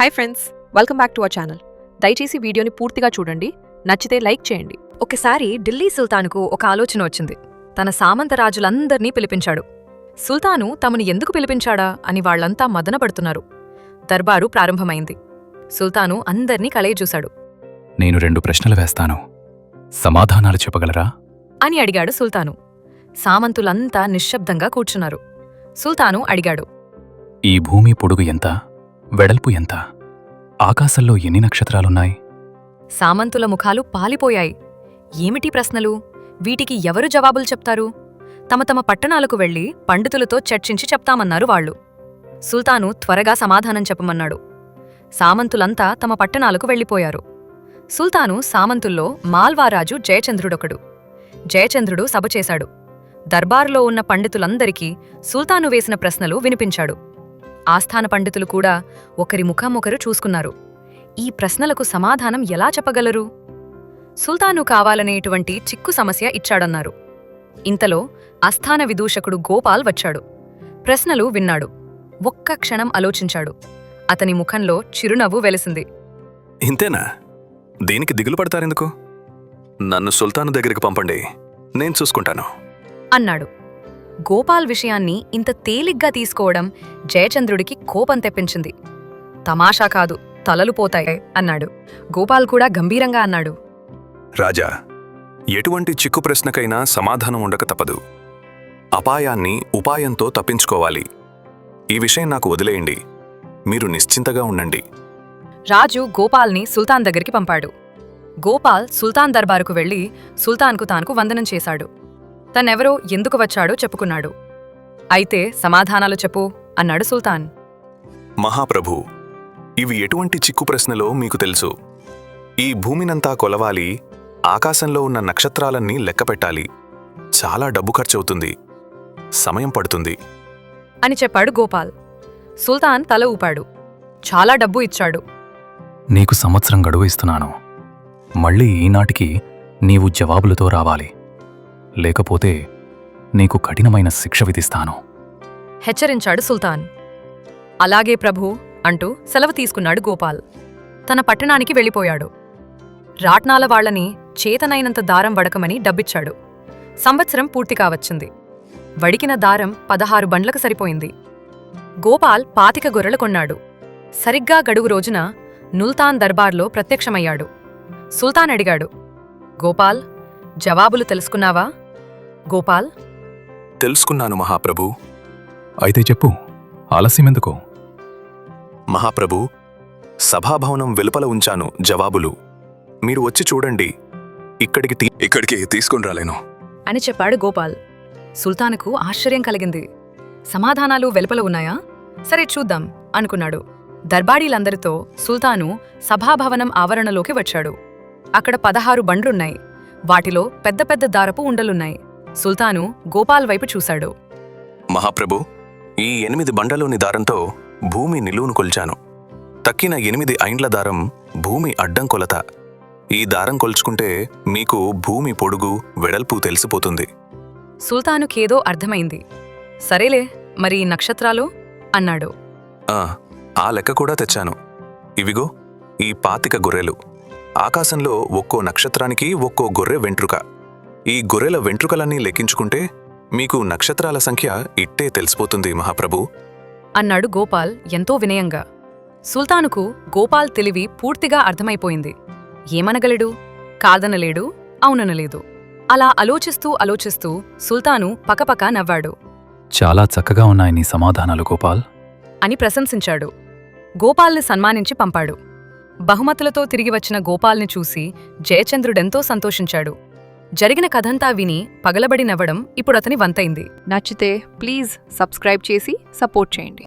Hi friends welcome back to our channel దయచేసి వీడియోని పూర్తిగా చూడండి నచ్చితే లైక్ చేయండి. ఒకసారి ఢిల్లీ సుల్తానుకు ఒక ఆలోచన వచ్చింది. తన సామంత రాజులందర్నీ పిలిపించాడు. సుల్తాను తమను ఎందుకు పిలిపించాడా అని వాళ్ళంతా మదనపడుతున్నారు. దర్బారు ప్రారంభమైంది. సుల్తాను అందర్నీ కలయజూశాడు. నేను రెండు ప్రశ్నలు వేస్తాను. సమాధానాలు చెప్పగలరా? అని అడిగాడు సుల్తాను. సామంతులంతా నిశ్శబ్దంగా కూర్చున్నారు. సుల్తాను అడిగాడు. ఈ భూమి పొడుగు ఎంత? వెడల్పు ఎంత? ఆకాశంలో ఎన్ని నక్షత్రాలున్నాయి? సామంతుల ముఖాలు పాలిపోయాయి. ఏమిటి ప్రశ్నలు? వీటికి ఎవరు జవాబులు చెప్తారు? తమ తమ పట్టణాలకు వెళ్ళి పండితులతో చర్చించి చెప్తామన్నారు వాళ్ళు. సుల్తాను త్వరగా సమాధానం చెప్పమన్నాడు. సామంతులంతా తమ పట్టణాలకు వెళ్ళిపోయారు. సుల్తాను సామంతుల్లో మాల్వారాజు జయచంద్రుడొకడు. జయచంద్రుడు సభ చేశాడు. దర్బారులో ఉన్న పండితులందరికీ సుల్తాను వేసిన ప్రశ్నలు వినిపించాడు. ఆస్థాన పండితులు కూడా ఒకరి ముఖం ఒకరు చూసుకున్నారు. ఈ ప్రశ్నలకు సమాధానం ఎలా చెప్పగలరు? సుల్తాను కావాలనేటువంటి చిక్కు సమస్య ఇచ్చాడన్నారు. ఇంతలో అస్థాన విదూషకుడు గోపాల్ వచ్చాడు. ప్రశ్నలు విన్నాడు. ఒక్క క్షణం ఆలోచించాడు. అతని ముఖంలో చిరునవ్వు వెలిసింది. ఇంతేనా? దీనికి దిగులు పడతారెందుకు? నన్ను సుల్తాను దగ్గరికి పంపండి. నేను చూసుకుంటాను. అన్నాడు. గోపాల్ విషయాన్ని ఇంత తేలిగ్గా తీసుకోవడం జయచంద్రుడికి కోపం తెప్పించింది. తమాషా కాదు తలలు పోతాయి అన్నాడు. గోపాల్ కూడా గంభీరంగా అన్నాడు. రాజా ఎటువంటి చిక్కు ప్రశ్నకైనా సమాధానం ఉండక తప్పదు. అపాయాన్ని ఉపాయంతో తప్పించుకోవాలి. ఈ విషయం నాకు వదిలేయండి. మీరు నిశ్చింతగా ఉండండి. రాజు గోపాల్ని సుల్తాన్ దగ్గరికి పంపాడు. గోపాల్ సుల్తాన్ దర్బారుకు వెళ్ళి సుల్తాన్కు తానుకు వందనం చేశాడు. తనెవరో ఎందుకు వచ్చాడో చెప్పుకున్నాడు. అయితే సమాధానాలు చెప్పు అన్నాడు సుల్తాన్. మహాప్రభు ఇవి ఎటువంటి చిక్కు ప్రశ్నలో మీకు తెలుసు? ఈ భూమినంతా కొలవాలి ఆకాశంలో ఉన్న నక్షత్రాలన్నీ లెక్కపెట్టాలి చాలా డబ్బు ఖర్చవుతుంది. సమయం పడుతుంది. అని చెప్పాడు గోపాల్. సుల్తాన్ తల ఊపాడు. చాలా డబ్బు ఇచ్చాడు. నీకు సంవత్సరం గడువు ఇస్తున్నాను. మళ్ళీ ఈనాటికి నీవు జవాబులతో రావాలి. లేకపోతే నీకు కఠినమైన శిక్ష విధిస్తాను. హెచ్చరించాడు సుల్తాన్. అలాగే ప్రభు అంటూ సెలవు తీసుకున్నాడు గోపాల్. తన పట్టణానికి వెళ్ళిపోయాడు. రాట్నాల వాళ్ళని చేతనైనంత దారం వడకమని డబ్బిచ్చాడు. సంవత్సరం పూర్తి కావచ్చింది. వడికిన దారం పదహారు బండ్లకు సరిపోయింది. గోపాల్ పాతిక గొర్రెలు కొన్నాడు. సరిగ్గా గడువు రోజున నుల్తాన్ దర్బార్లో ప్రత్యక్షమయ్యాడు. సుల్తాన్ అడిగాడు గోపాల్ జవాబులు తెలుసుకున్నావా? గోపాల్? తెలుసుకున్నాను మహాప్రభు. అయితే చెప్పు ఆలస్యమెందుకో మహాప్రభు సభాభవనం వెలుపల ఉంచాను జవాబులు. మీరు వచ్చి చూడండి. ఇక్కడికి తీ- ఇక్కడికి తీసుకుని రాలేను. అని చెప్పాడు గోపాల్. సుల్తానుకు ఆశ్చర్యం కలిగింది. సమాధానాలు వెలుపల ఉన్నాయా? సరే చూద్దాం అనుకున్నాడు. దర్బాడీలందరితో సుల్తాను సభాభవనం ఆవరణలోకి వచ్చాడు. అక్కడ పదహారు బండ్లున్నాయి. వాటిలో పెద్ద పెద్ద దారపు ఉండలున్నాయి. సుల్తాను గోపాల్ వైపు చూశాడు. మహాప్రభు ఈ ఎనిమిది బండలోని దారంతో భూమి నిలువును కొల్చాను. తక్కిన ఎనిమిది ఐండ్ల దారం భూమి అడ్డం కొలత. ఈ దారం కొల్చుకుంటే మీకు భూమి పొడుగు వెడల్పు తెలిసిపోతుంది. సుల్తానుకేదో అర్థమైంది. సరేలే మరి నక్షత్రాలు? అన్నాడు. ఆ ఆ లెక్క కూడా తెచ్చాను. ఇవిగో ఈ పాతిక గొర్రెలు. ఆకాశంలో ఒక్కో నక్షత్రానికి ఒక్కో గొర్రె వెంట్రుక. ఈ గొర్రెల వెంట్రుకలన్నీ లెక్కించుకుంటే మీకు నక్షత్రాల సంఖ్య ఇట్టే తెలిసిపోతుంది మహాప్రభు. అన్నాడు గోపాల్ ఎంతో వినయంగా. సుల్తానుకు గోపాల్ తెలివి పూర్తిగా అర్థమైపోయింది. ఏమనగలడు? కాదనలేడు? అవుననలేదు. అలా ఆలోచిస్తూ ఆలోచిస్తూ సుల్తాను పకపక నవ్వాడు. చాలా చక్కగా ఉన్నాయి నీ సమాధానాలు గోపాల్. అని ప్రశంసించాడు. గోపాల్ని సన్మానించి పంపాడు. బహుమతులతో తిరిగి వచ్చిన గోపాల్ని చూసి జయచంద్రుడెంతో సంతోషించాడు. జరిగిన కథంతా విని పగలబడి నవ్వడం ఇప్పుడతని వంతైంది. నచ్చితే ప్లీజ్ సబ్స్క్రైబ్ చేసి సపోర్ట్ చేయండి.